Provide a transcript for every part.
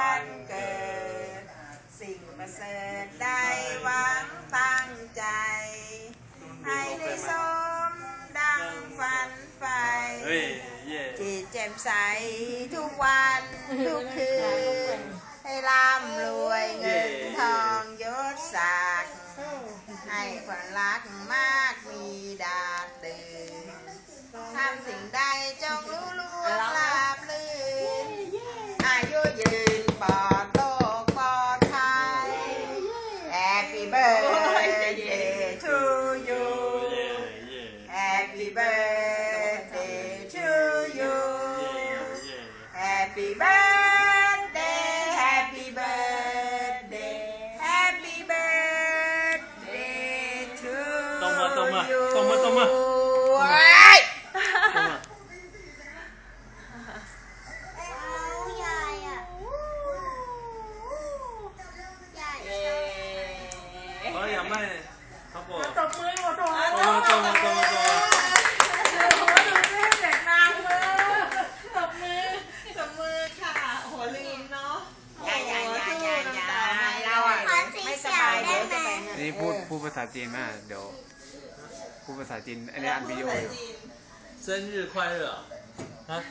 วันเกิด สิ่งประเสริฐได้หวังตั้งใจ ให้ได้สมดังฝันใฝ่จิตแจ่มใสทุกวันทุกคืน ให้ร่ำรวยเงินทองยศศักดิ์ให้ความรักมากมีดาดเดินทำสิ่งได้ birthday to you เย่เย่ Happy birthday to you เย่เย่ Happy birthday Happy birthday Happy birthday to ตรงมาตรงมา you ตรงมาตรงมา เฮ้ย เข้ามา ใหญ่อะใหญ่ เย้ เฮ้ยยังไม่เขาบอก ตบมือหมดตัว ตรงมาตรงมาตรงมาตรงมา โอ้โหดูสิเด็กนางมือตบมือตบมือค่ะโอ้โหลืมเนาะยายยายยายยายยายเราอ่ะไม่สบายเดี๋ยวจะไป อันนี้พูดพูดภาษาจีนมากเดี๋ยวพูดภาษาจีนอันนี้อันวิดีโออยู่ 生日快乐啊！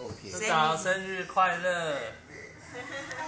โอเค 市长生日快乐！ อะไร